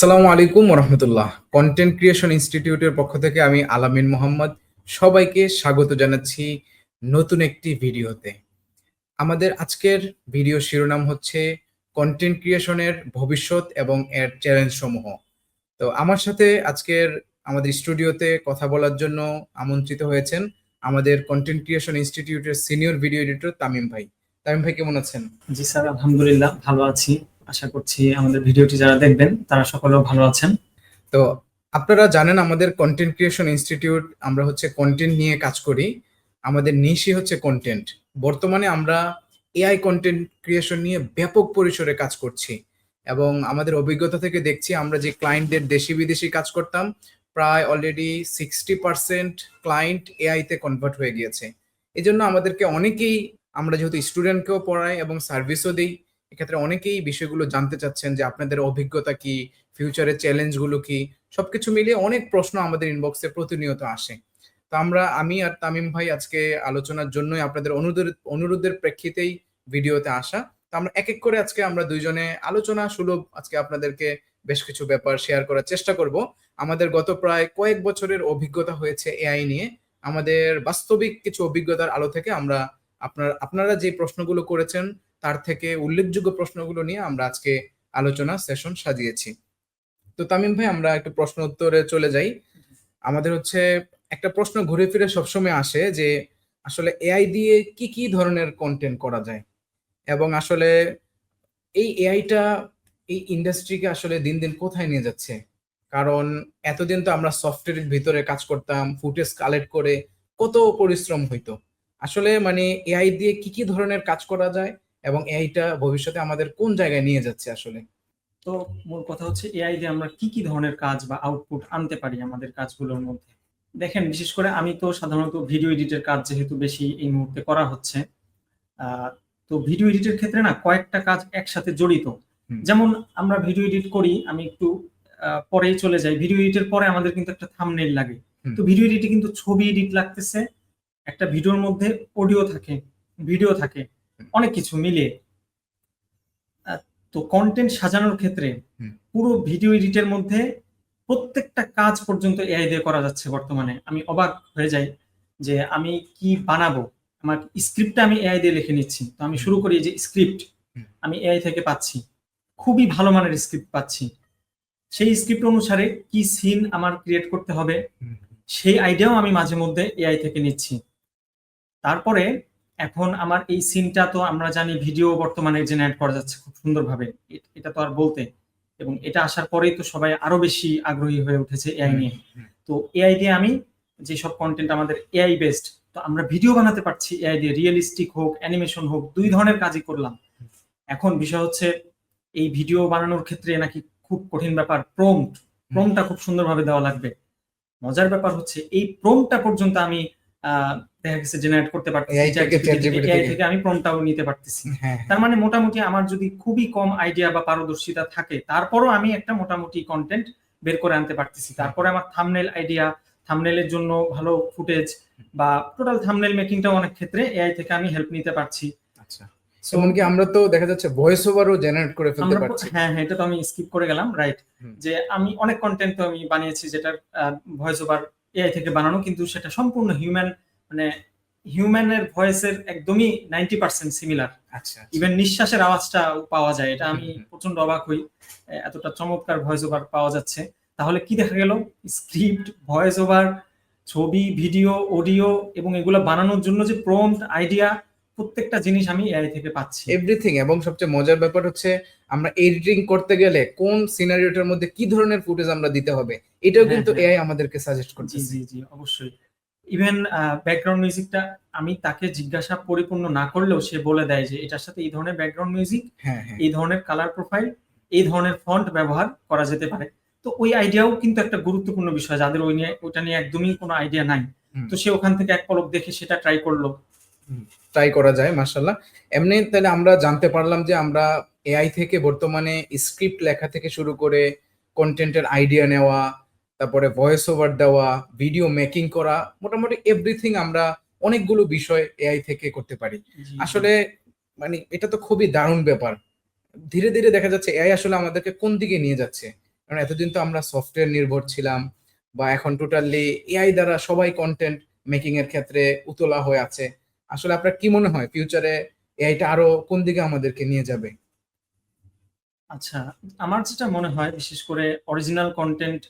আসসালামু আলাইকুম রহমতুল্লাহ content creation ইনস্টিটিউটের পক্ষ থেকে আমি আলামিন মোহাম্মদ। সবাইকে স্বাগত জানাচ্ছি নতুন একটি ভিডিওতে। আমাদের আজকের ভিডিও শিরোনাম হচ্ছে কন্টেন্ট ক্রিয়েশনের ভবিষ্যৎ এবং এর চ্যালেঞ্জ সমূহ তো আমার সাথে আজকের আমাদের স্টুডিওতে কথা বলার জন্য আমন্ত্রিত হয়েছেন আমাদের কন্টেন্ট ক্রিয়েশন ইনস্টিটিউটের সিনিয়র ভিডিও এডিটর তামিম ভাই। তামিম ভাই, কেমন আছেন? জি স্যার, আলহামদুলিল্লাহ, ভালো আছি। আশা করছি আমাদের ভিডিওটি যারা দেখবেন, তারা সকলেও ভালো আছেন। তো আপনারা জানেন আমাদের কন্টেন্ট ক্রিয়েশন ইনস্টিটিউট আমরা হচ্ছে কন্টেন্ট নিয়ে কাজ করি। আমাদের নিশই হচ্ছে কন্টেন্ট বর্তমানে আমরা এআই কন্টেন্ট ক্রিয়েশন নিয়ে ব্যাপক পরিসরে কাজ করছি। এবং আমাদের অভিজ্ঞতা থেকে দেখছি আমরা যে ক্লায়েন্টদের দেশি বিদেশি কাজ করতাম, প্রায় অলরেডি সিক্সটি পার্সেন্ট ক্লায়েন্ট এআইতে কনভার্ট হয়ে গিয়েছে। এজন্য আমাদেরকে অনেকেই, আমরা যেহেতু স্টুডেন্টকেও পড়াই এবং সার্ভিসও দিই এক্ষেত্রে অনেকেই বিষয়গুলো জানতে চাচ্ছেন যে আপনাদের অভিজ্ঞতা কি ফিউচারের চ্যালেঞ্জগুলো কি? সবকিছু মিলিয়ে অনেক প্রশ্ন আমাদের ইনবক্সে প্রতিনিয়ত আসে। তো আমরা, আমি আর তামিম ভাই আজকে আলোচনার জন্যই আপনাদের অনুরোধের অনুরোধের প্রেক্ষিতেই ভিডিওতে আসা। তো আমরা এক এক করে আজকে আমরা দুইজনে আলোচনা সুলভ আজকে আপনাদেরকে বেশ কিছু ব্যাপার শেয়ার করার চেষ্টা করব। আমাদের গত প্রায় কয়েক বছরের অভিজ্ঞতা হয়েছে এআই নিয়ে। আমাদের বাস্তবিক কিছু অভিজ্ঞতার আলো থেকে আমরা আপনার, আপনারা যে প্রশ্নগুলো করেছেন তার থেকে উল্লেখযোগ্য প্রশ্নগুলো নিয়ে আমরা আজকে আলোচনা সেশন সাজিয়েছি। তো তামিম ভাই, আমরা একটু প্রশ্ন উত্তরে চলে যাই। আমাদের হচ্ছে একটা প্রশ্ন ঘুরে ফিরে সবসময় আসে যে আসলে এআই দিয়ে কি কি ধরনের কন্টেন্ট করা যায়? এবং আসলে এই এআইটা এই ইন্ডাস্ট্রিকে আসলে দিন দিন কোথায় নিয়ে যাচ্ছে? কারণ এতদিন তো আমরা সফটওয়্যারের ভিতরে কাজ করতাম ফুটেজ কালেক্ট করে কত পরিশ্রম হইতো। আসলে মানে এআই দিয়ে কি কি ধরনের কাজ করা যায়? এবং এআইটা ভবিষ্যতে আমাদের কোন জায়গায় নিয়ে যাচ্ছে আসলে? তো মূল কথা হচ্ছে এআই দিয়ে আমরা কি কি ধরনের কাজ বা আউটপুট আনতে পারি আমাদের কাজগুলোর মধ্যে? দেখেন বিশেষ করে আমি তো সাধারণত ভিডিও এডিটের কাজ যেহেতু বেশি এই মুহূর্তে করা হচ্ছে তো ভিডিও এডিটের ক্ষেত্রে না কয়েকটা কাজ একসাথে জড়িত। যেমন আমরা ভিডিও এডিট করি আমি একটু পরেই চলে যাই। ভিডিও এডিটের পরে আমাদের কিন্তু একটা থামনেল লাগে। তো ভিডিও এডিটে কিন্তু ছবি এডিট লাগতেছে একটা ভিডিওর মধ্যে অডিও থাকে ভিডিও থাকে। অনেক কিছু মিলিয়ে। তো কন্টেন্ট সাজানোর ক্ষেত্রে পুরো ভিডিও এডিটের মধ্যে প্রত্যেকটা কাজ পর্যন্ত এআই দিয়ে করা যাচ্ছে বর্তমানে। আমি অবাক হয়ে যাই যে আমি কি বানাবো? আমার স্ক্রিপ্টটা আমি এআই দিয়ে লিখে নিচ্ছি। তো আমি শুরু করি যে স্ক্রিপ্ট। আমি এআই থেকে পাচ্ছি। খুবই ভালো মানের স্ক্রিপ্ট পাচ্ছি। সেই স্ক্রিপ্ট অনুসারে কি সিন আমার ক্রিয়েট করতে হবে? সেই আইডিয়াও আমি মাঝে মধ্যে এআই থেকে নিচ্ছি। তারপরে এখন আমার এই সিনটা তো আমরা জানি ভিডিও বর্তমানে জেনারেট করা যাচ্ছে খুব সুন্দরভাবে। এটা তো আর বলতে। এবং এটা আসার পরেই তো সবাই আরও বেশি আগ্রহী হয়ে উঠেছে এআই নিয়ে। তো এআই দিয়ে আমি যেসব কন্টেন্ট আমাদের এআই বেসড তো আমরা ভিডিও বানাতে পারছি এআই দিয়ে। রিয়েলিস্টিক হোক অ্যানিমেশন হোক দুই ধরনের কাজই করলাম। এখন বিষয় হচ্ছে এই ভিডিও বানানোর ক্ষেত্রে নাকি খুব কঠিন ব্যাপার। প্রম্পট প্রম্পটটা খুব সুন্দরভাবে দেওয়া লাগবে। মজার ব্যাপার হচ্ছে এই প্রম্পটটা পর্যন্ত আমি আহ, দেখা গেছে জেনারেট করতে পারতেছি এআই থেকে। আমি প্রম্পটটাও নিতে পারতেছি। হ্যাঁ তার মানে মোটামুটি আমার যদি খুবই কম আইডিয়া বা পারদর্শিতা থাকে তারপরও আমি একটা মোটামুটি কন্টেন্ট বের করে আনতে পারতেছি। তারপরে আমার থামনেল আইডিয়া থামনেলের জন্য ভালো ফুটেজ বা টোটাল থামনেল মেকিংটাও অনেক ক্ষেত্রে এআই থেকে আমি হেল্প নিতে পারছি। আচ্ছা। এমনকি আমরা তো দেখা যাচ্ছে ভয়েস ওভারও জেনারেট করে ফেলতে পারছি। হ্যাঁ হ্যাঁ এটা তো আমি স্কিপ করে গেলাম রাইট যে আমি অনেক কন্টেন্ট তো আমি বানিয়েছি যেটার ভয়েস ওভার এআই থেকে বানানো কিন্তু সেটা সম্পূর্ণ হিউম্যান মানে হিউম্যানের ভয়েসের একদমই নাইনটি পার্সেন্ট সিমিলার আচ্ছা আচ্ছা। ইভেন নিঃশ্বাসের আওয়াজটা পাওয়া যায় এটা আমি। প্রচণ্ড অবাক হই এতটা চমৎকার ভয়েস ওভার পাওয়া যাচ্ছে তাহলে কি দেখা গেল স্ক্রিপ্ট ভয়েস ওভার ছবি ভিডিও অডিও এবং এগুলো বানানোর জন্য যে প্রম্পট আইডিয়া প্রত্যেকটা জিনিস আমি এআই থেকে পাচ্ছি এভরিথিং এবং সবচেয়ে মজার ব্যাপার হচ্ছে আমরা এডিটিং করতে গেলে কোন সিনারিওটার মধ্যে কি ধরনের ফুটেজ আমরা দিতে হবে এটাও হ্যাঁ, কিন্তু হ্যাঁ। এআই আমাদেরকে সাজেস্ট জি করতেছে জি জি অবশ্যই ইভেন ব্যাকগ্রাউন্ড মিউজিকটা আমি তাকে জিজ্ঞাসা পরিপূর্ণ না করলেও সে বলে দেয় যে এটার সাথে এই ধরনের ব্যাকগ্রাউন্ড মিউজিক হ্যাঁ হ্যাঁ। এই ধরনের কালার প্রোফাইল এই ধরনের ফন্ট ব্যবহার করা যেতে পারে। তো ওই আইডিয়াও কিন্তু একটা গুরুত্বপূর্ণ বিষয় যাদের ওই নিয়ে ওটা নিয়ে একদমই কোনো আইডিয়া নাই। তো সে ওখান থেকে এক পলক দেখে সেটা ট্রাই করল। ট্রাই করা যায় মার্শাল্লাহ এমনি তাহলে আমরা জানতে পারলাম যে আমরা এআই থেকে বর্তমানে স্ক্রিপ্ট লেখা থেকে শুরু করে কন্টেন্টের আইডিয়া নেওয়া তারপরে ভয়েস ওভার দেওয়া ভিডিও মেকিং করা মোটামুটি এভরিথিং আমরা অনেকগুলো বিষয় এআই থেকে করতে পারি। আসলে মানে এটা তো খুবই দারুণ ব্যাপার। ধীরে ধীরে দেখা যাচ্ছে এআই আসলে আমাদেরকে কোন দিকে নিয়ে যাচ্ছে? কারণ এতদিন তো আমরা সফটওয়্যার নির্ভর ছিলাম বা এখন টোটালি এআই দ্বারা সবাই কন্টেন্ট মেকিং এর ক্ষেত্রে উতলা হয়ে আছে। আসলে আপনার কি মনে হয় ফিউচারে এআইটা আরও কোন দিকে আমাদেরকে নিয়ে যাবে? আচ্ছা আমার যেটা মনে হয় বিশেষ করে অরিজিনাল কন্টেন্ট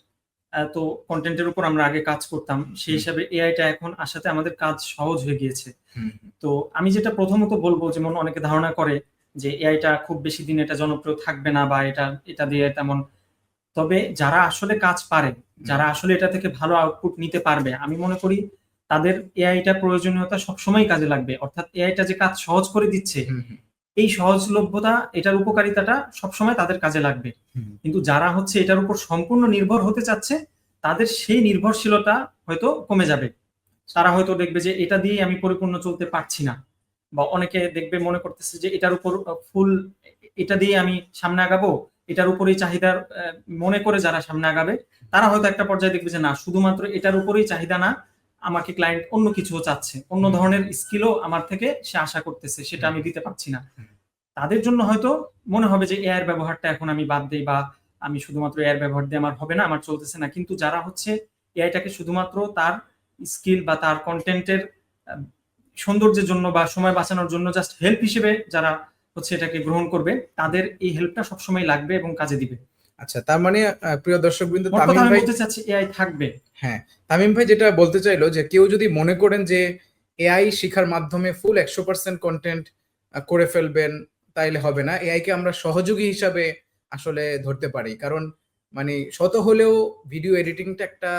তো কন্টেন্টের উপর আমরা আগে কাজ করতাম সেই। হিসাবে এআইটা এখন আসাতে আমাদের কাজ সহজ হয়ে গিয়েছে। তো আমি যেটা প্রথমত বলব যেমন অনেকে ধারণা করে যে এআইটা খুব বেশি দিন এটা জনপ্রিয় থাকবে না বা এটা এটা দিয়ে তেমন। তবে যারা আসলে কাজ পারে যারা আসলে এটা থেকে ভালো আউটপুট নিতে পারবে আমি মনে করি তাদের এআইটা প্রয়োজনীয়তা সবসময় কাজে লাগবে। অর্থাৎ এআইটা যে কাজ সহজ করে দিচ্ছে এই সহজলভ্যতা এটার উপকারিতাটা সবসময় তাদের কাজে লাগবে। কিন্তু যারা হচ্ছে এটার উপর সম্পূর্ণ নির্ভর হতে চাচ্ছে তাদের সেই নির্ভরশীলতা হয়তো কমে যাবে। তারা হয়তো দেখবে যে এটা দিয়ে আমি পরিপূর্ণ চলতে পারছি না। বা অনেকে দেখবে মনে করতেছে যে এটার উপর ফুল এটা দিয়ে আমি সামনে আগাবো এটার উপরেই চাহিদার মনে করে যারা সামনে আগাবে তারা হয়তো একটা পর্যায়ে দেখবে যে না শুধুমাত্র এটার উপরেই চাহিদা না আমাকে ক্লায়েন্ট অন্য কিছুও চাচ্ছে অন্য। ধরনের স্কিলও আমার থেকে সে আশা করতেছে সেটা আমি দিতে পারছি না। তাদের জন্য হয়তো মনে হবে যে এআই ব্যবহারটা এখন আমি বাদ দিই বা আমি শুধুমাত্র এআই ব্যবহার দিয়ে আমার হবে না আমার চলতেছে না। কিন্তু যারা হচ্ছে এআইটাকে শুধুমাত্র তার স্কিল বা তার কন্টেন্টের সৌন্দর্যের জন্য বা সময় বাঁচানোর জন্য জাস্ট হেল্প হিসেবে যারা হচ্ছে এটাকে গ্রহণ করবে তাদের এই হেল্পটা সবসময় লাগবে এবং কাজে দিবে। আচ্ছা তার মানে প্রিয় দর্শক বিন্দু তামিম ভাই বলতে চাচ্ছি এআই থাকবে। হ্যাঁ তামিম ভাই যেটা বলতে চাইলো যে কেউ যদি মনে করেন যে এআই শেখার মাধ্যমে ফুল একশো পার্সেন্ট কন্টেন্ট করে ফেলবেন তাইলে হবে না। এআই কে আমরা সহযোগী হিসাবে আসলে ধরতে পারি। কারণ মানে শত হলেও ভিডিও এডিটিংটা একটা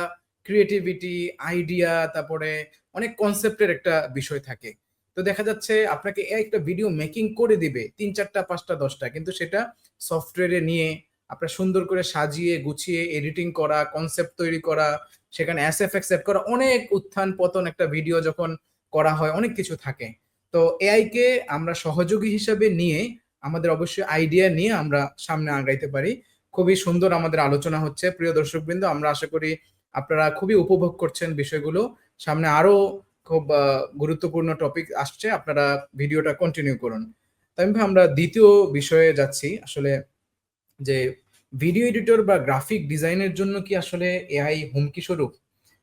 ক্রিয়েটিভিটি আইডিয়া তারপরে অনেক কনসেপ্টের একটা বিষয় থাকে। তো দেখা যাচ্ছে আপনাকে এআই একটা ভিডিও মেকিং করে দিবে তিন চারটা পাঁচটা দশটা। কিন্তু সেটা সফটওয়্যারে নিয়ে আপনার সুন্দর করে সাজিয়ে, গুছিয়ে এডিটিং করা কনসেপ্ট তৈরি করা, সেখানে এসএফএক্স সেট করা, অনেক উত্থান পতন একটা ভিডিও যখন করা হয়, অনেক কিছু থাকে। তো এআই কে আমরা সহযোগী হিসেবে নিয়ে আমাদের অবশ্যই আইডিয়া নিয়ে আমরা সামনে আগাইতে পারি। খুবই সুন্দর আমাদের আলোচনা হচ্ছে। প্রিয় দর্শকবৃন্দ, আমরা আশা করি আপনারা খুবই উপভোগ করছেন বিষয়গুলো। সামনে আরও খুব গুরুত্বপূর্ণ টপিক আসছে। আপনারা ভিডিওটা কন্টিনিউ করুন। তাই আমরা দ্বিতীয় বিষয়ে যাচ্ছি। আসলে যে ভিডিও এডিটর বা গ্রাফিক ডিজাইনের জন্য কি আসলে এআই হুমকি স্বরূপ?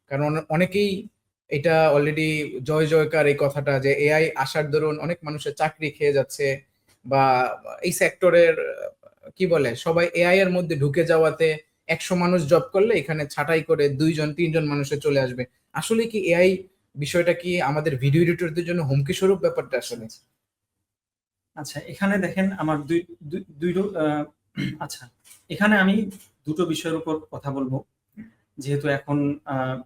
কারণ অনেকেই এটা অলরেডি জয় জয়কার এই কথাটা যে এআই আসার দরুন অনেক মানুষের চাকরি খেয়ে যাচ্ছে বা এই সেক্টরের কি বলে, সবাই এআই এর মধ্যে ঢুকে যাওয়াতে একশো মানুষ জব করলে এখানে ছাঁটাই করে দুইজন, তিনজন মানুষে চলে আসবে। আসলে কি এআই বিষয়টা কি আমাদের ভিডিও এডিটরদের জন্য হুমকি স্বরূপ ব্যাপারটা আসলে? আচ্ছা এখানে দেখেন আমার দুই, দুই- আচ্ছা এখানে আমি দুটো বিষয়ের উপর কথা বলব। যেহেতু এখন আহ,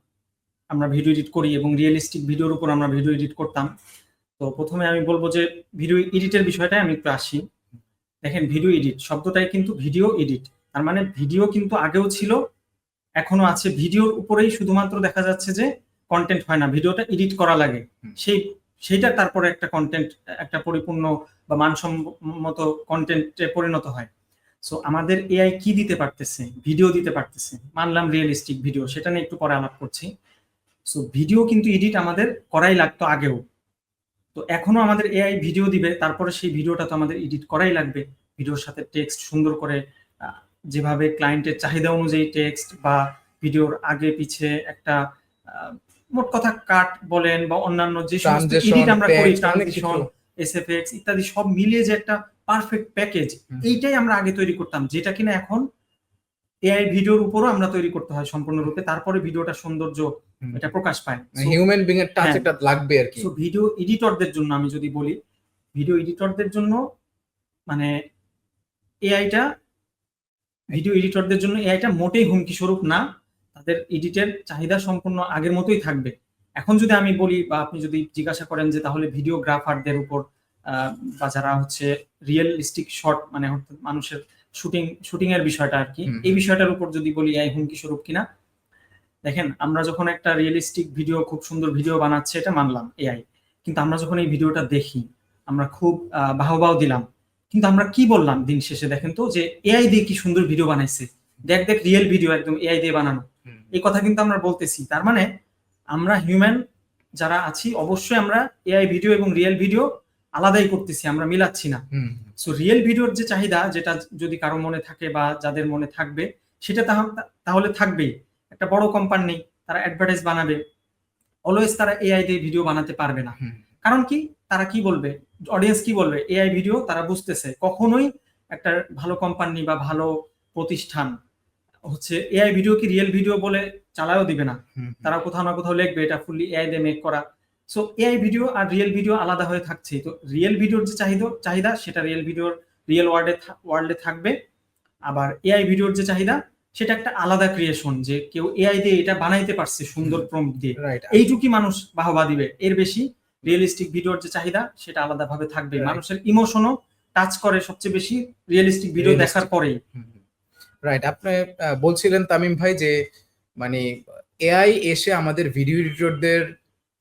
আমরা ভিডিও এডিট করি এবং রিয়েলিস্টিক ভিডিওর উপর আমরা ভিডিও এডিট করতাম। তো প্রথমে আমি বলব যে ভিডিও এডিটের বিষয়টাই আমি একটু আসি। দেখেন ভিডিও এডিট শব্দটাই কিন্তু ভিডিও এডিট তার মানে ভিডিও কিন্তু আগেও ছিল এখনও আছে। ভিডিওর উপরেই শুধুমাত্র দেখা যাচ্ছে যে কন্টেন্ট হয় না ভিডিওটা এডিট করা লাগে। সেই সেইটা তারপরে একটা কন্টেন্ট একটা পরিপূর্ণ বা মানসম্মত কন্টেন্টে পরিণত হয়। সো আমাদের এআই কি দিতে পারতেছে? ভিডিও দিতে পারতেছে। মানলাম রিয়েলিস্টিক ভিডিও সেটা নিয়ে একটু পরে আলাপ করছি। সো ভিডিও কিন্তু এডিট আমাদের করাই লাগতো আগেও। তো এখনও আমাদের এআই ভিডিও দিবে তারপরে সেই ভিডিওটা তো আমাদের এডিট করাই লাগবে। ভিডিওর সাথে টেক্সট সুন্দর করে যেভাবে ক্লায়েন্টের চাহিদা অনুযায়ী টেক্সট বা ভিডিওর আগে পিছে একটা মোট কথা কাট বলেন বা অন্যান্য যে সমস্ত এডিট আমরা করি। ট্রানজিশন এসএফএক্স ইত্যাদি সব মিলিয়ে যে একটা পারফেক্ট প্যাকেজ এইটাই আমরা আগে তৈরি করতাম যেটা কিনা এখন এআই ভিডিওর উপরও আমরা তৈরি করতে হয় সম্পূর্ণরূপে তারপরে ভিডিওটা সৌন্দর্য এটা প্রকাশ পায়। হিউম্যান বিং এর টাচ হ্যাঁ। একটা লাগবে আর কি। সো ভিডিও এডিটরদের জন্য আমি যদি বলি ভিডিও এডিটরদের জন্য মানে এআইটা ভিডিও এডিটরদের জন্য এআইটা মোটেই হুমকি স্বরূপ না তাদের এডিটের চাহিদা সম্পূর্ণ আগের মতোই থাকবে। এখন যদি আমি বলি বা আপনি যদি জিজ্ঞাসা করেন যে তাহলে ভিডিওগ্রাফারদের উপর বা যারা হচ্ছে রিয়েলিস্টিক শট মানে মানুষের শুটিং শুটিং এর বিষয়টা আর কি। এই বিষয়টার উপর যদি বলি এআই হুমকি স্বরূপ কিনা দেখেন আমরা যখন একটা রিয়েলিস্টিক ভিডিও খুব সুন্দর ভিডিও বানাচ্ছে এটা মানলাম এআই কিন্তু আমরা যখন এই ভিডিওটা দেখি আমরা খুব বাহবাও দিলাম। কিন্তু আমরা কি বললাম দিন শেষে দেখেন তো যে এআই দিয়ে কি সুন্দর ভিডিও বানাইছে? দেখ দেখ রিয়েল ভিডিও একদম এআই দিয়ে বানানো। এই কথা কিন্তু আমরা বলতেছি। তার মানে আমরা হিউম্যান যারা আছি অবশ্যই আমরা এআই ভিডিও এবং রিয়েল ভিডিও আলাদাই করতেছি আমরা মিলাচ্ছি না। সো রিয়েল ভিডিওর যে চাহিদা যেটা যদি কারও মনে থাকে বা যাদের মনে থাকবে সেটা তাহলে থাকবেই। একটা বড় কোম্পানি তারা অ্যাডভার্টাইজ বানাবে। অলওয়েজ তারা এআই দিয়ে ভিডিও বানাতে পারবে না। কারণ কি? তারা কি বলবে? অডিয়েন্স কি বলবে? এআই ভিডিও তারা বুঝতেছে। কখনোই একটা ভালো কোম্পানি বা ভালো প্রতিষ্ঠান হচ্ছে এআই ভিডিও কি রিয়েল ভিডিও বলে চালায়ও দিবে না। তারা কোথাও না কোথাও লিখবে এটা ফুললি এআই দিয়ে মেক করা। সো এআই ভিডিও আর রিয়েল ভিডিও আলাদা হয়ে থাকছে। তো রিয়েল ভিডিওর যে চাহিদা চাহিদা সেটা রিয়েল ভিডিওর রিয়েল ওয়ার্ল্ডে ওয়ার্ল্ডে থাকবে। আবার এআই ভিডিওর যে চাহিদা সেটা একটা আলাদা ক্রিয়েশন যে কেউ এআই দিয়ে এটা বানাইতে পারছে সুন্দর প্রম্পট দিয়ে। রাইট এইটুকুই মানুষ বাহবা দিবে। এর বেশি রিয়েলিস্টিক ভিডিওর যে চাহিদা সেটা আলাদাভাবে থাকবে। মানুষের ইমোশনও টাচ করে সবচেয়ে বেশি রিয়েলিস্টিক ভিডিও দেখার পরেই। রাইট আপনি বলছিলেন তামিম ভাই যে মানে এআই এসে আমাদের ভিডিও এডিটরদের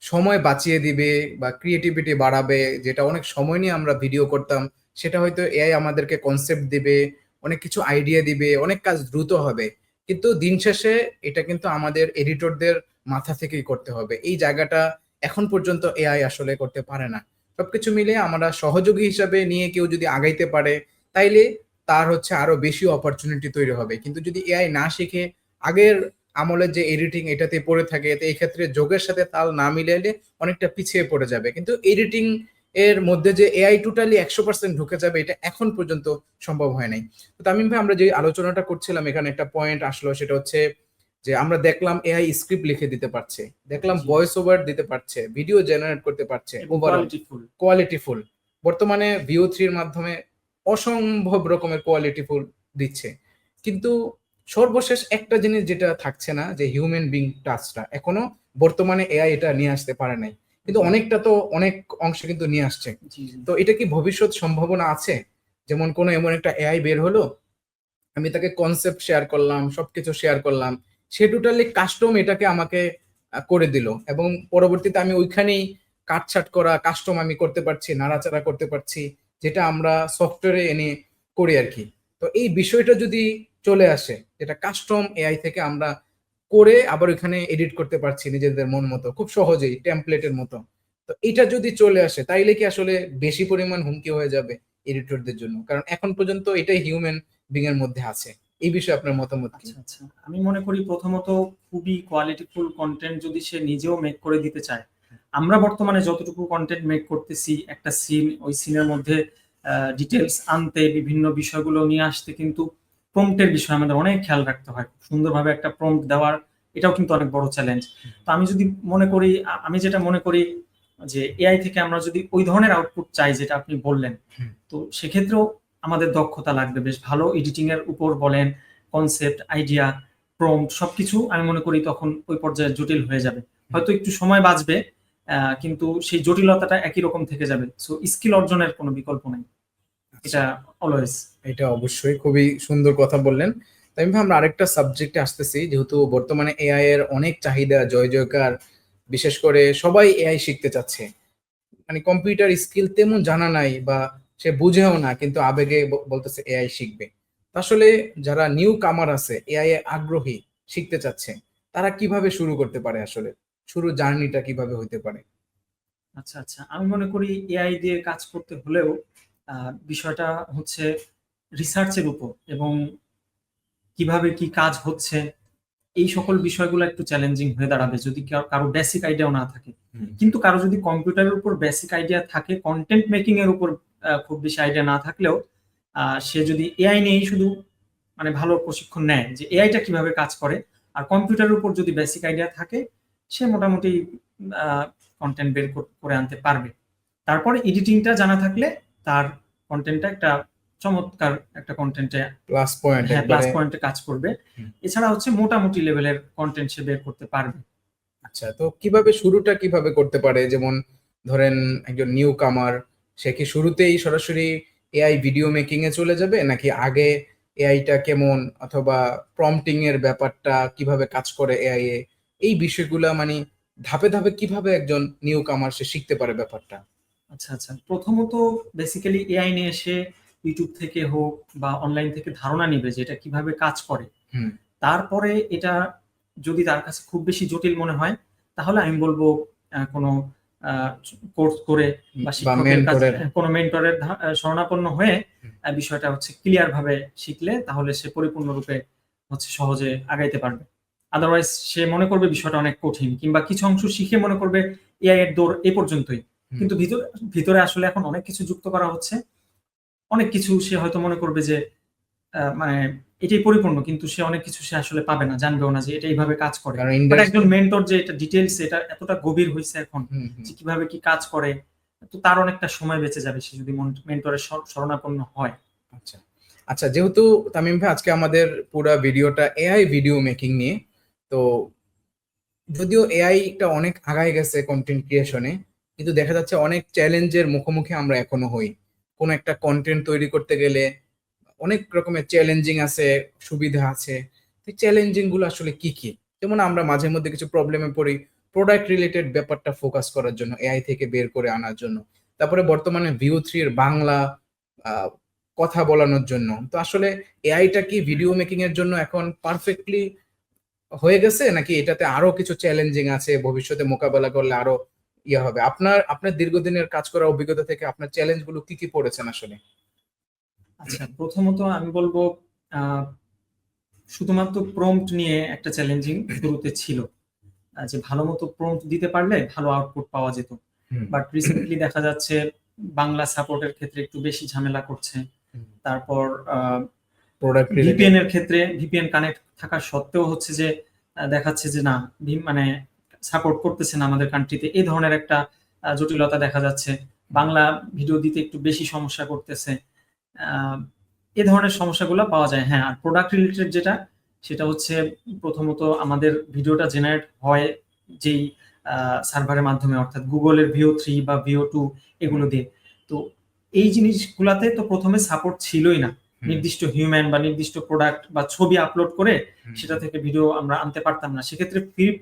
সময় বাঁচিয়ে দিবে বা ক্রিয়েটিভিটি বাড়াবে, যেটা অনেক সময় নিয়ে আমরা ভিডিও করতাম, সেটা হয়তো এআই আমাদেরকে কনসেপ্ট দিবে, অনেক কিছু আইডিয়া দিবে, অনেক কাজ দ্রুত হবে। কিন্তু দিন শেষে এটা কিন্তু আমাদের এডিটরদের মাথা থেকেই করতে হবে। এই জায়গাটা এখন পর্যন্ত এআই আসলে করতে পারে না। সবকিছু মিলে আমরা সহযোগী হিসাবে নিয়ে কেউ যদি আগাইতে পারে, তাইলে তার হচ্ছে আরও বেশি অপরচুনিটি তৈরি হবে। কিন্তু যদি এআই না শিখে, আগের আমলের যে এডিটিং এটাতে পড়ে থাকে তো এই ক্ষেত্রে যোগের সাথে তাল না মিলাইলে অনেকটা পিছিয়ে পড়ে যাবে। কিন্তু এডিটিং এর মধ্যে যে এআই টোটালি একশো পার্সেন্ট ঢুকে যাবে এটা এখন পর্যন্ত সম্ভব হয় নাই। তো তামিম ভাই আমরা যে আলোচনাটা করছিলাম এখানে একটা পয়েন্ট আসলো সেটা হচ্ছে যে আমরা দেখলাম এআই স্ক্রিপ্ট লিখে দিতে পারছে দেখলাম। ভয়েস ওভার দিতে পারছে ভিডিও জেনারেট করতে পারছে ওভারঅল কোয়ালিটিফুল কোয়ালিটিফুল বর্তমানে ভিও থ্রির মাধ্যমে অসম্ভব রকমের কোয়ালিটিফুল দিচ্ছে। কিন্তু সর্বশেষ একটা জিনিস যেটা থাকছে না যে হিউম্যান বিং টাচটা এখনও বর্তমানে এআই এটা নিয়ে আসতে পারে নাই। কিন্তু অনেকটা তো অনেক অংশে কিন্তু নিয়ে আসছে। তো এটা কি ভবিষ্যৎ সম্ভাবনা আছে? যেমন কোনো এমন একটা এআই বের হলো আমি তাকে কনসেপ্ট শেয়ার করলাম সবকিছু শেয়ার করলাম সে টোটালি কাস্টম এটাকে আমাকে করে দিল। এবং পরবর্তীতে আমি ওইখানেই কাটছাট করা কাস্টম আমি করতে পারছি নাড়াচাড়া করতে পারছি যেটা আমরা সফটওয়্যারে এনে করি আর কি। তো এই বিষয়টা যদি চলে আসে। যেটা কাস্টম এআই থেকে আমরা করে আবার ওইখানে এডিট করতে পারছি নিজেদের মন মতো, খুব সহজেই টেমপ্লেটের মতো। তো এটা যদি চলে আসে, তাইলে কি আসলে বেশি পরিমাণ হুমকি হয়ে যাবে এডিটরদের জন্য? কারণ এখন পর্যন্ত এটাই হিউম্যান বিং এর মধ্যে আছে। এই বিষয়ে আপনার মতামত কি? আচ্ছা আচ্ছা। আমি মনে করি প্রথমত খুবই কোয়ালিটিফুল কন্টেন্ট যদি সে নিজেও মেক করে দিতে চায়, আমরা বর্তমানে যতটুকু কন্টেন্ট মেক করতেছি, একটা সিন ওই সিনের মধ্যে ডিটেলস আনতে, বিভিন্ন বিষয়গুলো নিয়ে আসতে কিন্তু প্রম্পটের বিষয়ে আমাদের অনেক খেয়াল রাখতে হয়। সুন্দরভাবে একটা প্রম্পট দেওয়ার এটাও কিন্তু অনেক বড় চ্যালেঞ্জ তো আমি যদি মনে করি আমি যেটা মনে করি যে এআই থেকে আমরা যদি ওই ধরনের আউটপুট চাই যেটা আপনি বললেন তো সেক্ষেত্রেও আমাদের দক্ষতা লাগবে। বেশ ভালো এডিটিং এর উপর বলেন কনসেপ্ট আইডিয়া প্রম্পট সবকিছু আমি মনে করি তখন ওই পর্যায়ে জটিল হয়ে যাবে। হয়তো একটু সময় বাঁচবে আহ, কিন্তু সেই জটিলতাটা একই রকম থেকে যাবে। সো স্কিল অর্জনের কোনো বিকল্প নেই। এটা অলওয়েজ এটা অবশ্যই খুবই সুন্দর কথা বললেন। তাই আমি আমরা আরেকটা সাবজেক্টে আসতেছি যেহেতু বর্তমানে এআই এর অনেক চাহিদা জয় জয়কার বিশেষ করে সবাই এআই শিখতে চাচ্ছে। মানে কম্পিউটার স্কিল তেমন জানা নাই বা সে বুঝেও না কিন্তু আবেগে বলতেছে এআই শিখবে। আসলে যারা নিউ কামার আছে এআই এ আগ্রহী শিখতে চাচ্ছে তারা কীভাবে শুরু করতে পারে আসলে? শুরু জার্নিটা কীভাবে হতে পারে? আচ্ছা আচ্ছা। আমি মনে করি এআই দিয়ে কাজ করতে হলেও বিষয়টা হচ্ছে রিসার্চের উপর এবং কীভাবে কি কাজ হচ্ছে এই সকল বিষয়গুলো একটু চ্যালেঞ্জিং হয়ে দাঁড়াবে যদি কারো- বেসিক আইডিয়াও না থাকে। কিন্তু কারও যদি কম্পিউটারের উপর বেসিক আইডিয়া থাকে কন্টেন্ট মেকিং এর উপর খুব বেশি আইডিয়া না থাকলেও আহ, সে যদি এআই নিয়েই শুধু মানে ভালো প্রশিক্ষণ নেয় যে এআইটা কীভাবে কাজ করে আর কম্পিউটারের উপর যদি বেসিক আইডিয়া থাকে সে মোটামুটি কন্টেন্ট বের করে আনতে পারবে। তারপরে এডিটিংটা জানা থাকলে তার কন্টেন্টটা একটা চমৎকার একটা কন্টেন্টে প্লাস পয়েন্ট হ্যাঁ প্লাস পয়েন্টে কাজ করবে। এছাড়া হচ্ছে মোটামুটি লেভেলের কন্টেন্ট সে বের করতে পারবে। আচ্ছা তো কীভাবে শুরুটা কীভাবে করতে পারে? যেমন ধরেন একজন নিউ কামার সে কি শুরুতেই সরাসরি এআই ভিডিও মেকিং এ চলে যাবে? নাকি আগে এআইটা কেমন? অথবা প্রম্পটিং এর ব্যাপারটা কীভাবে কাজ করে এআই এ এই বিষয়গুলা মানে ধাপে ধাপে কীভাবে একজন নিউ কামার সে শিখতে পারে ব্যাপারটা? আচ্ছা আচ্ছা। প্রথমত বেসিক্যালি এআই নিয়ে এসে ইউটিউব থেকে হোক বা অনলাইন থেকে ধারণা নিবে যে এটা কীভাবে কাজ করে। তারপরে এটা যদি তার কাছে খুব বেশি জটিল মনে হয় তাহলে আমি বলব কোনো কোর্স করে বা শিক্ষকের কাছে কোনো মেন্টরের শরণাপন্ন হয়ে বিষয়টা হচ্ছে ক্লিয়ার ভাবে শিখলে তাহলে সে পরিপূর্ণরূপে হচ্ছে সহজে আগাইতে পারবে। আদারওয়াইজ সে মনে করবে বিষয়টা অনেক কঠিন কিংবা কিছু অংশ শিখে মনে করবে এআই এর দৌড় এ পর্যন্তই। কিন্তু ভিতরে ভিতরে আসলে এখন অনেক কিছু যুক্ত করা হচ্ছে। অনেক কিছু সে হয়তো মনে করবে যে মানে এটাই পরিপূর্ণ কিন্তু সে অনেক কিছু সে আসলে পাবে না জানবেও না যে এটা এইভাবে কাজ করে। একজন মেন্টর যে এটা ডিটেলস এটা এতটা গভীর হয়েছে এখন যে কীভাবে কি কাজ করে তো তার অনেকটা সময় বেঁচে যাবে সে যদি মেন্টরের শরণাপন্ন হয়। আচ্ছা। আচ্ছা যেহেতু তামিম ভাই আজকে আমাদের পুরো ভিডিওটা এআই ভিডিও মেকিং নিয়ে তো যদিও এআইটা অনেক আগায় গেছে কন্টেন্ট ক্রিয়েশনে কিন্তু দেখা যাচ্ছে অনেক চ্যালেঞ্জের মুখোমুখি আমরা এখনও হই। কোন একটা কন্টেন্ট তৈরি করতে গেলে অনেক রকমের চ্যালেঞ্জিং আছে, সুবিধা আছে। চ্যালেঞ্জিংগুলো আসলে কি কি? যেমন আমরা মাঝে মধ্যে কিছু প্রবলেমে পড়ি প্রোডাক্ট রিলেটেড ব্যাপারটা ফোকাস করার জন্য এআই থেকে বের করে আনার জন্য। তারপরে বর্তমানে ভিউ থ্রির বাংলা কথা বলানোর জন্য। তো আসলে এআইটা কি ভিডিও মেকিং এর জন্য এখন পারফেক্টলি হয়ে গেছে? নাকি এটাতে আরও কিছু চ্যালেঞ্জিং আছে? ভবিষ্যতে মোকাবেলা করলে আরও ইয়ে হবে। আপনার আপনার দীর্ঘদিনের কাজ করার অভিজ্ঞতা থেকে আপনার চ্যালেঞ্জগুলো কি কি পড়েছেন আসলে? আচ্ছা প্রথমত আমি বলব শুধুমাত্র প্রম্পট নিয়ে একটা চ্যালেঞ্জিং শুরুতে ছিল। যে ভালো মতো প্রম্পট দিতে পারলে ভালো আউটপুট পাওয়া যেত। বাট রিসেন্টলি দেখা যাচ্ছে বাংলা সাপোর্টের ক্ষেত্রে একটু বেশি ঝামেলা করছে। তারপর ভিপিএন এর ক্ষেত্রে ভিপিএন কানেক্ট থাকা সত্ত্বেও হচ্ছে যে দেখাচ্ছে যে না মানে সাপোর্ট করতেছে না আমাদের কান্ট্রিতে এই ধরনের একটা জটিলতা দেখা যাচ্ছে। বাংলা ভিডিও দিতে একটু বেশি সমস্যা করতেছে। এ ধরনের সমস্যাগুলো পাওয়া যায়। হ্যাঁ আর প্রোডাক্ট রিলেটেড যেটা, সেটা হচ্ছে প্রথমত আমাদের ভিডিওটা জেনারেট হয় যেই সার্ভারের মাধ্যমে, অর্থাৎ গুগলের ভিও থ্রি বা ভিও টু এগুলো দিয়ে। তো এই জিনিসগুলাতে তো প্রথমে সাপোর্ট ছিলই না। নির্দিষ্ট হিউম্যান বা নির্দিষ্ট প্রোডাক্ট বা ছবি আপলোড করে সেটা থেকে ভিডিও আমরা আনতে পারতাম না। সেক্ষেত্রে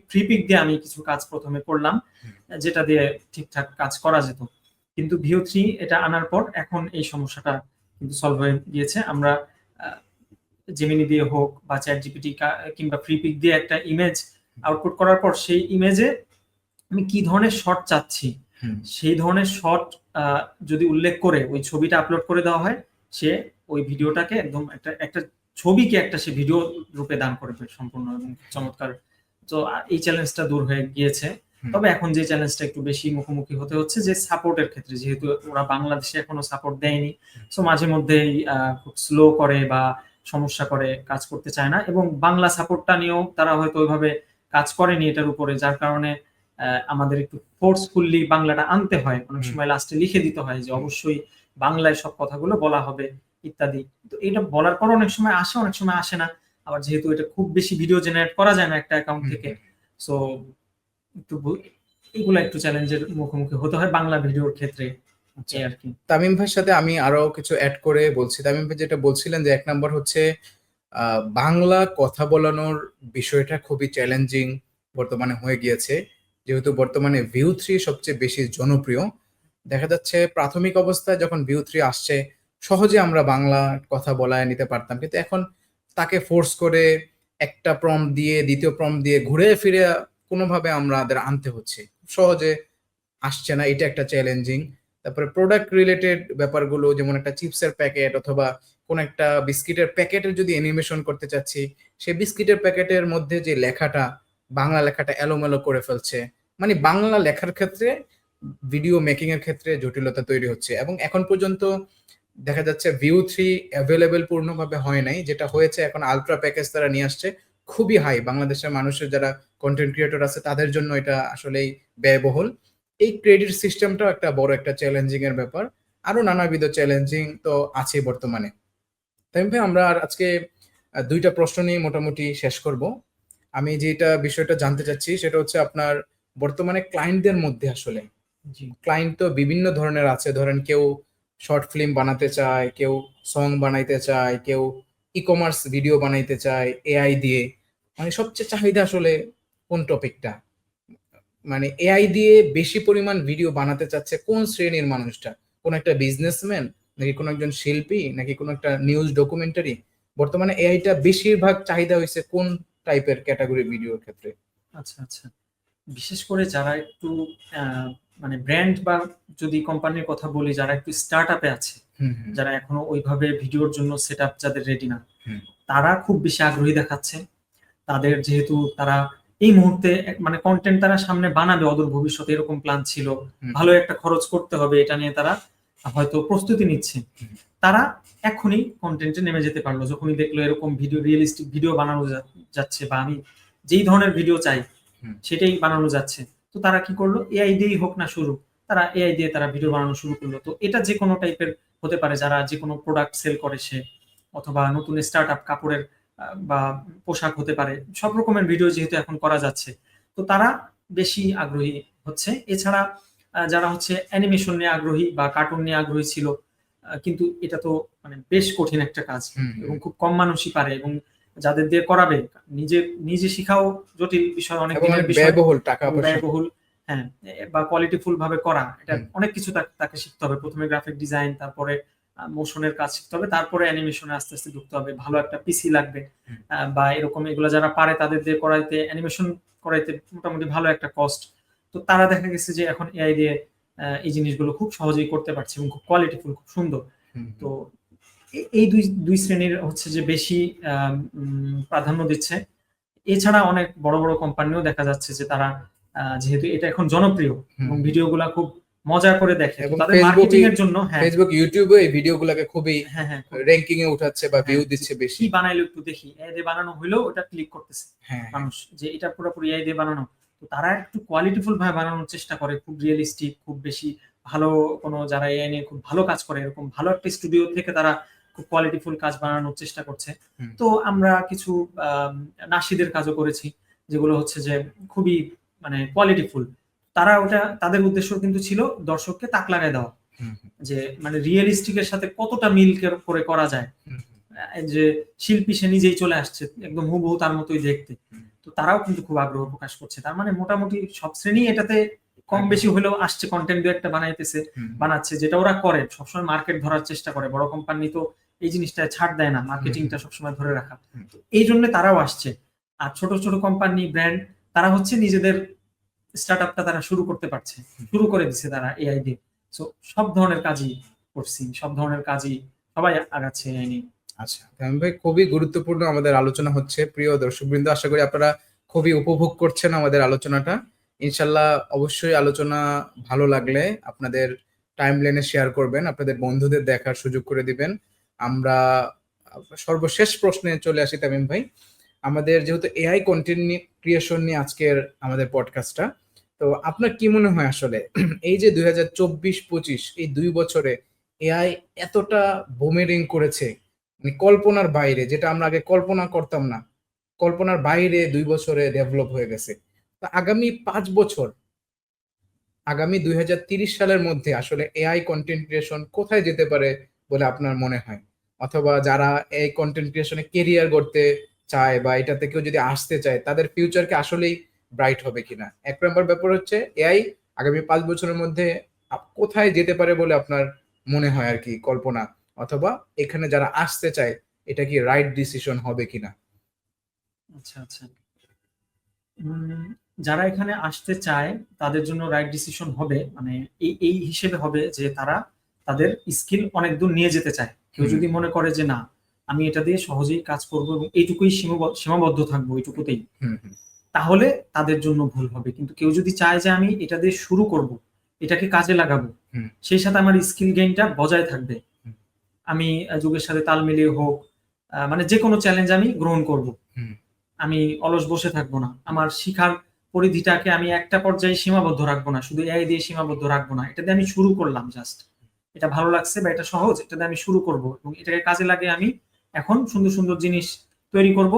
ফ্রি পিক দিয়ে আমি কিছু কাজ প্রথমে করলাম যেটা দিয়ে ঠিকঠাক কাজ করা যেত। কিন্তু ভিও থ্রি এটা আনার পর এখন এই সমস্যাটা কিন্তু সলভ হয়ে গিয়েছে। আমরা জেমিনি দিয়ে হোক বা চ্যাট জিপিটি কিংবা ফ্রি পিক দিয়ে একটা ইমেজ আউটপুট করার পর সেই ইমেজে আমি কি ধরনের শট চাচ্ছি? সেই ধরনের শট যদি উল্লেখ করে ওই ছবিটা আপলোড করে দেওয়া হয় সে ওই ভিডিওটাকে একদম একটা একটা ছবিকে একটা সে ভিডিও রূপে দান করে ফেলে সম্পূর্ণ এবং চমৎকার। তো এই চ্যালেঞ্জটা দূর হয়ে গিয়েছে। তবে এখন যে চ্যালেঞ্জটা একটু বেশি মুখোমুখি হতে হচ্ছে যে সাপোর্টের ক্ষেত্রে যেহেতু ওরা বাংলাদেশে এখনও সাপোর্ট দেয়নি সো মাঝে মধ্যেই খুব স্লো করে বা সমস্যা করে কাজ করতে চায় না এবং বাংলা সাপোর্টটা নিয়েও তারা হয়তো ওইভাবে কাজ করেনি এটার উপরে যার কারণে আহ, আমাদের একটু ফোর্সফুল্লি বাংলাটা আনতে হয়। অনেক সময় লাস্টে লিখে দিতে হয় যে অবশ্যই বাংলায় সব কথাগুলো বলা হবে ইত্যাদি। তো এটা বলার পর অনেক সময় আসে অনেক সময় আসে না। আবার যেহেতু এটা খুব বেশি ভিডিও জেনারেট করা যায় না একটা অ্যাকাউন্ট থেকে সো একটু এগুলো একটু চ্যালেঞ্জের মুখোমুখি হতে হয় বাংলা ভিডিওর ক্ষেত্রে। আচ্ছা। আর কি। তামিম ভাইয়ের সাথে আমি আরও কিছু অ্যাড করে বলছি। তামিম ভাই যেটা বলছিলেন যে এক নম্বর হচ্ছে আহ, বাংলা কথা বলানোর বিষয়টা খুবই চ্যালেঞ্জিং বর্তমানে হয়ে গিয়েছে। যেহেতু বর্তমানে ভিউ থ্রি সবচেয়ে বেশি জনপ্রিয়। দেখা যাচ্ছে প্রাথমিক অবস্থায় যখন ভিউ থ্রি আসছে, সহজে আমরা বাংলা কথা বলায় নিতে পারতাম। কিন্তু এখন তাকে ফোর্স করে একটা প্রম দিয়ে, দ্বিতীয় প্রম দিয়ে ঘুরে ফিরে কোনোভাবে আমাদের আনতে হচ্ছে। সহজে আসছে না, এটা একটা চ্যালেঞ্জিং তারপরে প্রোডাক্ট রিলেটেড ব্যাপারগুলো, যেমন একটা চিপসের প্যাকেট অথবা কোন একটা বিস্কিটের প্যাকেটের যদি অ্যানিমেশন করতে চাচ্ছি, সেই বিস্কিটের প্যাকেটের মধ্যে যে লেখাটা, বাংলা লেখাটা এলোমেলো করে ফেলছে। মানে বাংলা লেখার ক্ষেত্রে ভিডিও মেকিং এর ক্ষেত্রে জটিলতা তৈরি হচ্ছে এবং এখন পর্যন্ত দেখা যাচ্ছে ভিউ থ্রি অ্যাভেলেবেল পূর্ণভাবে হয় নাই, যেটা হয়েছে এখন আলট্রা প্যাকেজ তারা নিয়ে আসছে, খুবই হাই বাংলাদেশের মানুষের যারা কন্টেন্ট ক্রিয়েটর আছে, তাদের জন্য এটা আসলেই ব্যয়বহুল। এই ক্রেডিট সিস্টেমটাও একটা বড় একটা চ্যালেঞ্জিং এর ব্যাপার। আরও নানাবিধ চ্যালেঞ্জিং তো আছে বর্তমানে। তাই আমরা আজকে দুইটা প্রশ্ন নিয়ে মোটামুটি শেষ করব। আমি যেটা বিষয়টা জানতে চাচ্ছি, সেটা হচ্ছে আপনার বর্তমানে ক্লায়েন্টদের মধ্যে আসলে। ক্লায়েন্ট তো বিভিন্ন ধরনের আছে। ধরেন কেউ শর্ট ফিল্ম বানাতে চায়, কেউ সং বানাইতে চায়, কেউ ই কমার্স ভিডিও বানাইতে চায় এআই দিয়ে। মানে সবচেয়ে চাহিদা আসলে কোন টপিকটা মানে এআই দিয়ে বেশি পরিমাণ ভিডিও বানাতে চাচ্ছে কোন শ্রেণির মানুষটা? কোন একটা বিজনেসম্যান নাকি কোন একজন শিল্পী নাকি কোন একটা নিউজ ডকুমেন্টারি বর্তমানে এআইটা বেশিরভাগ চাহিদা হয়েছে কোন টাইপের ক্যাটাগরি ভিডিওর ক্ষেত্রে। আচ্ছা আচ্ছা। বিশেষ করে যারা একটু মানে ব্র্যান্ড বা যদি কোম্পানির কথা বলি যারা একটু স্টার্ট আপে আছে যারা এখনও ওইভাবে ভিডিওর জন্য সেট আপ যাদের রেডি না তারা খুব বেশি আগ্রহী দেখাচ্ছে। তাদের যেহেতু তারা এই মুহূর্তে মানে কন্টেন্ট তারা সামনে বানাবে অদূর ভবিষ্যতে এরকম প্ল্যান ছিল। ভালো একটা খরচ করতে হবে এটা নিয়ে তারা হয়তো প্রস্তুতি নিচ্ছে। তারা এখনই কন্টেন্টে নেমে যেতে পারল। যখনই দেখল এরকম ভিডিও রিয়েলিস্টিক ভিডিও বানানো যাচ্ছে বা আমি যেই ধরনের ভিডিও চাই। সেটাই বানানো যাচ্ছে। তো তারা কি করল? এআই দিয়েই হোক না শুরু তারা এআই দিয়ে তারা ভিডিও বানানো শুরু করল। তো এটা যে কোনো টাইপের হতে পারে যারা যে কোনো প্রোডাক্ট সেল করে সে অথবা নতুন স্টার্ট আপ কাপড়ের বা পোশাক হতে পারে সব রকমের ভিডিও যেহেতু এখন করা যাচ্ছে তো তারা বেশি আগ্রহী হচ্ছে। এছাড়া যারা হচ্ছে অ্যানিমেশন নিয়ে আগ্রহী বা কার্টুন নিয়ে আগ্রহী ছিল কিন্তু এটা তো মানে বেশ কঠিন একটা কাজ এবং খুব কম মানুষই পারে এবং যাদের দিয়ে করাবে নিজে নিজে শিখাও জটিল বিষয় অনেক ব্যয়বহুল টাকা ব্যয়বহুল হ্যাঁ বা কোয়ালিটিফুল ভাবে করা এটা অনেক কিছু তাকে- শিখতে হবে। প্রথমে গ্রাফিক ডিজাইন তারপরে মোশনের কাজ শিখতে হবে তারপরে অ্যানিমেশনে আস্তে আস্তে ঢুকতে হবে। ভালো একটা পিসি লাগবে বা এরকম এগুলো যারা পারে তাদের দিয়ে করাইতে অ্যানিমেশন করাইতে মোটামুটি ভালো একটা কস্ট তো তারা দেখা গেছে যে এখন এআই দিয়ে এই জিনিসগুলো খুব সহজেই করতে পারছে এবং খুব কোয়ালিটিফুল খুব সুন্দর। তো এই দুই দুই শ্রেণির হচ্ছে যে বেশি প্রাধান্য দিচ্ছে। এছাড়া অনেক বড় বড় কোম্পানিও দেখা যাচ্ছে যে তারা যেহেতু এটা এখন জনপ্রিয়। এবং ভিডিওগুলা খুব মজা করে দেখে। তাদের মার্কেটিং এর জন্য হ্যাঁ। ফেসবুক ইউটিউবে এই ভিডিওগুলোকে খুবই হ্যাঁ হ্যাঁ র্যাঙ্কিং এ উঠাচ্ছে বা ভিউ হ্যাঁ, দিচ্ছে কি বেশি বানাইলো একটু দেখি। এআই দিয়ে বানানো হইলেও ওটা ক্লিক করতেছে হ্যাঁ। মানুষ যে এটা পুরোপুরি এআই দিয়ে বানানো। তো তারা একটু কোয়ালিটিফুল ভাবে বানানোর চেষ্টা করে খুব রিয়েলিস্টিক খুব বেশি ভালো কোনো যারা এআই নিয়ে খুব ভালো কাজ করে এরকম ভালো একটা স্টুডিও থেকে তারা খুব কোয়ালিটিফুল কাজ বানানোর চেষ্টা করছে। তো আমরা কিছু নাসিদের কাজও করেছি যেগুলো হচ্ছে যে খুবই মানে কোয়ালিটিফুল তারা ওটা তাদের উদ্দেশ্য কিন্তু ছিল দর্শককে তাক লাগায় দেওয়া। যে মানে রিয়েলিস্টিকের সাথে কতটা মিল করে করা যায়। যে শিল্পী সে নিজেই চলে আসছে একদম হুবহু তার মতোই দেখতে। তো তারাও কিন্তু খুব আগ্রহ প্রকাশ করছে। তার মানে মোটামুটি সব শ্রেণি এটাতে কম বেশি হলেও আসছে কন্টেন্ট দু একটা বানাইতেছে বানাচ্ছে যেটা ওরা করে। সবসময় মার্কেট ধরার চেষ্টা করে। বড় কোম্পানি তো এই জিনিসটা ছাড় দেয় না মার্কেটিংটা সবসময় ধরে রাখা। এই জন্য তারাও আসছে। আর ছোট ছোট কোম্পানি ব্র্যান্ড তারা হচ্ছে নিজেদের স্টার্ট আপটা তারা শুরু করতে পারছে। শুরু করে দিছে তারা এআই দিয়ে। সো সব ধরনের কাজই করছি সব ধরনের কাজই সবাই আগাচ্ছে এআই নিয়ে। আচ্ছা ভাই খুবই গুরুত্বপূর্ণ আমাদের আলোচনা হচ্ছে। প্রিয় দর্শকবৃন্দ আশা করি আপনারা খুবই উপভোগ করছেন আমাদের আলোচনাটা। ইনশাল্লাহ অবশ্যই আলোচনা ভালো লাগলে আপনাদের টাইম লাইনে শেয়ার করবেন আপনাদের বন্ধুদের দেখার সুযোগ করে দিবেন। আমরা সর্বশেষ প্রশ্নে চলে আসি তামিম ভাই। আমাদের যেহেতু এআই কন্টেন্ট ক্রিয়েশন নিয়ে আজকের আমাদের পডকাস্টটা তো আপনার কি মনে হয় আসলে এই যে দুই হাজার চব্বিশ পঁচিশ এই দুই বছরে এআই এতটা বুমেরিং করেছে মানে কল্পনার বাইরে, যেটা আমরা আগে কল্পনা করতাম না, কল্পনার বাইরে দুই বছরে ডেভেলপ হয়ে গেছে। তো আগামী পাঁচ বছর, আগামী দুই সালের মধ্যে আসলে এআই কন্টেন্ট ক্রিয়েশন কোথায় যেতে পারে বলে আপনার মনে হয়? অথবা যারা এই কন্টেন্ট ক্রিয়েশনে কেরিয়ার করতে চায় বা এটাতে কেউ যদি আসতে চায়, তাদের ফিউচারকে আসলেই ব্রাইট হবে কিনা? এক নম্বর ব্যাপার হচ্ছে এআই আগামী পাঁচ বছরের মধ্যে কোথায় যেতে পারে বলে আপনার মনে হয় আর কি, কল্পনা? অথবা এখানে যারা আসতে চায়, এটা কি রাইট ডিসিশন হবে কিনা? আচ্ছা আচ্ছা। যারা এখানে আসতে চায়, তাদের জন্য রাইট ডিসিশন হবে। মানে এই এই হিসেবে হবে যে তারা তাদের স্কিল অনেক দূর নিয়ে যেতে চায়। কেউ যদি মনে করে যে না আমি এটা দিয়ে সহজেই কাজ করব এবং এইটুকুই সীমাবদ্ধ থাকব এইটুকুতেই তাহলে তাদের জন্য ভুল হবে। কিন্তু কেউ যদি চায় যে আমি এটা দিয়ে শুরু করব এটাকে কাজে লাগাবো সেই সাথে আমার স্কিল গেইনটা বজায় থাকবে। আমি যুগের সাথে তাল মিলিয়ে হোক মানে যে কোনো চ্যালেঞ্জ আমি গ্রহণ করব। আমি অলস বসে থাকব না। আমার শিখার পরিধিটাকে আমি একটা পর্যায়ে সীমাবদ্ধ রাখব না। শুধু এআই দিয়ে সীমাবদ্ধ রাখব না। এটা দিয়ে আমি শুরু করলাম জাস্ট এটা ভালো লাগছে বা এটা সহজ এটা দিয়ে আমি শুরু করব এবং এটাকে কাজে লাগে আমি এখন সুন্দর সুন্দর জিনিস তৈরি করব।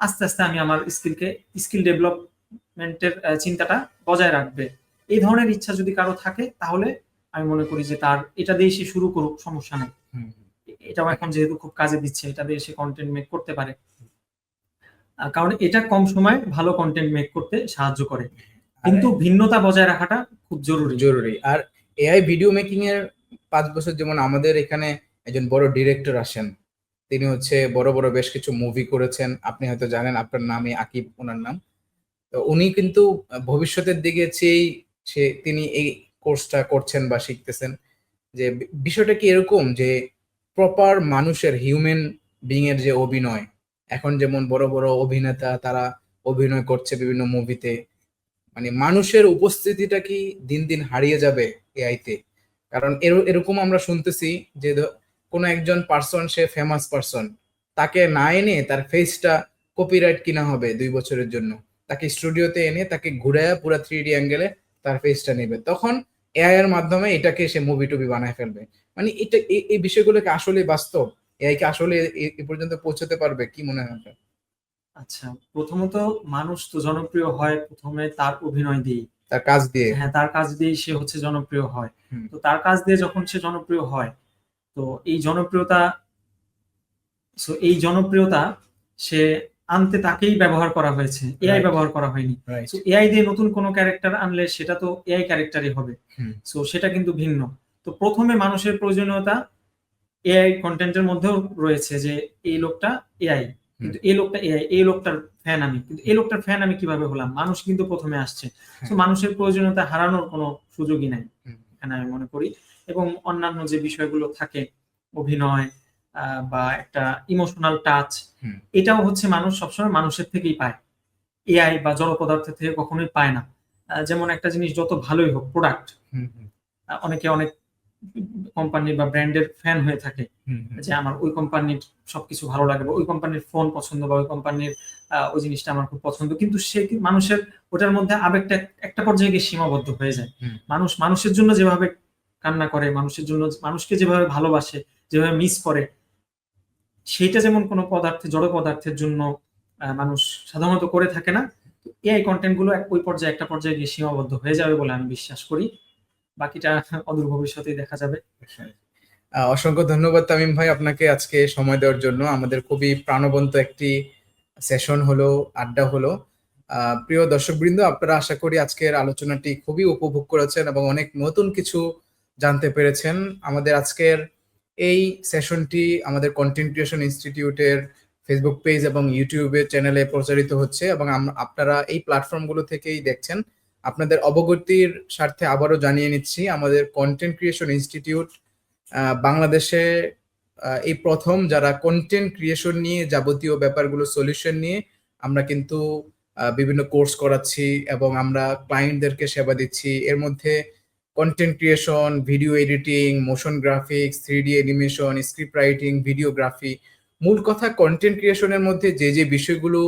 আস্তে আস্তে আমি আমার স্কিলকে স্কিল ডেভেলপমেন্টের চিন্তাটা বজায় রাখবে। এই ধরনের ইচ্ছা যদি কারও থাকে তাহলে আমি মনে করি যে তার এটা দিয়ে সে শুরু করুক সমস্যা নেই। এটাও এখন যেহেতু খুব কাজে দিচ্ছে এটা দিয়ে সে কন্টেন্ট মেক করতে পারে। কারণ এটা কম সময় ভালো কন্টেন্ট মেক করতে সাহায্য করে। কিন্তু ভিন্নতা বজায় রাখাটা খুব জরুরি। জরুরি। আর এআই ভিডিও মেকিং এর পাঁচ বছর যেমন আমাদের এখানে একজন বড় ডিরেক্টর আসেন, তিনি হচ্ছে বড় বড় বেশ কিছু মুভি করেছেন। আপনি হয়তো জানেন আপনার নামে আকিব, ওনার নাম। তো উনি কিন্তু ভবিষ্যতের দিকে চেয়েই সে, তিনি এই কোর্সটা করছেন বা শিখতেছেন। যে বিষয়টা কি এরকম যে প্রপার মানুষের হিউম্যান বিং এর যে অভিনয়, এখন যেমন বড় বড় অভিনেতা, তারা অভিনয় করছে বিভিন্ন মুভিতে মানে মানুষের উপস্থিতিটা কি দিন দিন হারিয়ে যাবে এআইতে কারণ এর- এরকম আমরা শুনতেছি যে কোনো একজন পার্সন সে ফেমাস পার্সন তাকে না এনে তার ফেসটা কপিরাইট কিনা হবে দুই বছরের জন্য। তাকে স্টুডিওতে এনে তাকে ঘুরায় পুরো থ্রি ডি অ্যাঙ্গেলে তার ফেসটা নেবে। তখন এআই এর মাধ্যমে এটাকে সে মুভি টুবি বানায় ফেলবে। মানে এটা এই- এই বিষয়গুলো কি আসলে বাস্তব এআই কি আসলে এ- পর্যন্ত পৌঁছতে পারবে, কি মনে হয়? আচ্ছা প্রথমত মানুষ তো জনপ্রিয় হয় প্রথমে তার অভিনয় দিয়ে তার কাজ দিয়ে? হ্যাঁ তার কাজ দিয়েই সে হচ্ছে জনপ্রিয় হয়। তো তার কাজ দিয়ে যখন সে জনপ্রিয় হয় তো এই জনপ্রিয়তা সো এই জনপ্রিয়তা সে আনতে তাকেই ব্যবহার করা হয়েছে। এআই ব্যবহার করা হয়নি। সো এআই দিয়ে নতুন কোনো ক্যারেক্টার আনলে সেটা তো এআই ক্যারেক্টারই হবে। সো সেটা কিন্তু ভিন্ন। তো প্রথমে মানুষের প্রয়োজনীয়তা এআই কন্টেন্টের মধ্যেও রয়েছে যে এই লোকটা এআই কিন্তু এই লোকটা এই লোকটার ফ্যান আমি। কিন্তু এই লোকটার ফ্যান আমি কীভাবে হলাম? মানুষ কিন্তু প্রথমে আসছে। তো মানুষের প্রয়োজনীয়তা হারানোর কোনো সুযোগই নাই এখানে আমি মনে করি। এবং অন্যান্য যে বিষয়গুলো থাকে অভিনয় আহ, বা একটা ইমোশনাল টাচ এটাও হচ্ছে মানুষ সবসময় মানুষের থেকেই পায়। এআই বা জড় পদার্থের থেকে কখনোই পায় না। যেমন একটা জিনিস যত ভালোই হোক প্রোডাক্ট অনেকে অনেক কোম্পানি বা ব্র্যান্ডের ফ্যান হয়ে থাকে। যে আমার ওই কোম্পানির সবকিছু ভালো লাগে বা ওই কোম্পানির ফোন পছন্দ বা ওই কোম্পানির ওই জিনিসটা আমার খুব পছন্দ। কিন্তু সে মানুষের ওটার মধ্যে আবেগটা একটা পর্যায়ে গিয়ে সীমাবদ্ধ হয়ে যায়। মানুষ মানুষের জন্য যেভাবে কান্না করে মানুষের জন্য মানুষকে যেভাবে ভালোবাসে যেভাবে মিস করে সেইটা যেমন কোনো পদার্থে জড় পদার্থের জন্য মানুষ সাধারণত করে থাকে না এআই কন্টেন্টগুলো এক- ওই পর্যায়ে একটা পর্যায়ে গিয়ে সীমাবদ্ধ হয়ে যাবে বলে আমি বিশ্বাস করি। বাকিটা অদূর ভবিষ্যতেই দেখা যাবে। আহ, অসংখ্য ধন্যবাদ তামিম ভাই আপনাকে আজকে সময় দেওয়ার জন্য। আমাদের খুবই প্রাণবন্ত একটি সেশন হলো আড্ডা হলো। প্রিয় দর্শকবৃন্দ আপনারা আশা করি আজকের আলোচনাটি খুবই উপভোগ করেছেন এবং অনেক নতুন কিছু জানতে পেরেছেন। আমাদের আজকের এই সেশনটি আমাদের কন্টেন্ট ক্রিয়েশন ইনস্টিটিউটের ফেসবুক পেজ এবং ইউটিউবের চ্যানেলে প্রচারিত হচ্ছে এবং আপনারা এই প্ল্যাটফর্মগুলো থেকেই দেখছেন। আপনাদের অবগতির স্বার্থে আবারও জানিয়ে নিচ্ছি, আমাদের কন্টেন্ট ক্রিয়েশন ইনস্টিটিউট বাংলাদেশে এই প্রথম যারা কন্টেন্ট ক্রিয়েশন নিয়ে যাবতীয় ব্যাপারগুলো সলিউশন নিয়ে আমরা কিন্তু বিভিন্ন কোর্স করাচ্ছি এবং আমরা ক্লায়েন্টদেরকে সেবা দিচ্ছি। এর মধ্যে content creation video editing motion graphics three D animation script writing videography মূল কথা কন্টেন্ট ক্রিয়েশনের মধ্যে যে যে বিষয়গুলো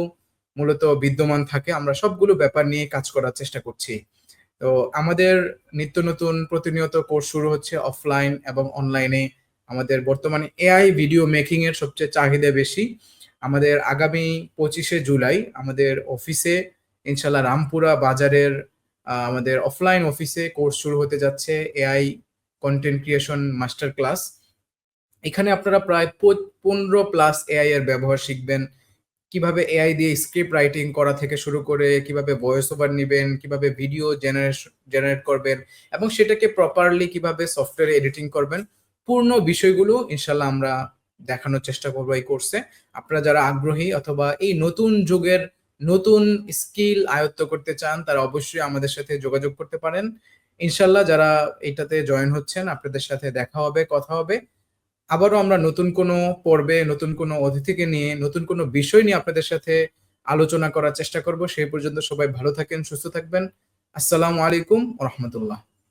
মূলত বিদ্যমান থাকে। আমরা সবগুলো ব্যাপার নিয়ে কাজ করার চেষ্টা করছি। তো আমাদের নিত্য নতুন প্রতিনিয়ত কোর্স শুরু হচ্ছে অফলাইন এবং অনলাইনে আমাদের বর্তমানে এআই ভিডিও মেকিং এর সবচেয়ে চাহিদা বেশি। আমাদের আগামী পঁচিশে জুলাই আমাদের অফিসে ইনশাল্লাহ রামপুরা বাজারের আমাদের অফলাইন অফিসে কোর্স শুরু হতে যাচ্ছে AI content creation master class এখানে আপনারা প্রায় পনেরো প্লাস এআই এর ব্যবহার শিখবেন। কীভাবে এআই দিয়ে স্ক্রিপ্ট রাইটিং করা থেকে শুরু করে কীভাবে ভয়েস ওভার নেবেন, কীভাবে ভিডিও জেনারেশন জেনারেট করবেন এবং সেটাকে প্রপারলি কীভাবে সফটওয়্যারে এডিটিং করবেন, পূর্ণ বিষয়গুলো ইনশাল্লাহ আমরা দেখানোর চেষ্টা করব এই কোর্সে আপনারা যারা আগ্রহী অথবা এই নতুন যুগের নতুন স্কিল আয়ত্ত করতে চান, তারা অবশ্যই আমাদের সাথে যোগাযোগ করতে পারেন। ইনশাল্লাহ যারা এটাতে জয়েন হচ্ছেন, আপনাদের সাথে দেখা হবে, কথা হবে। আবারও আমরা নতুন কোনো পর্বে, নতুন কোনো অতিথিকে নিয়ে, নতুন কোনো বিষয় নিয়ে আপনাদের সাথে আলোচনা করার চেষ্টা করব। সেই পর্যন্ত সবাই ভালো থাকেন, সুস্থ থাকবেন। আসসালামু আলাইকুম রহমতুল্লাহ।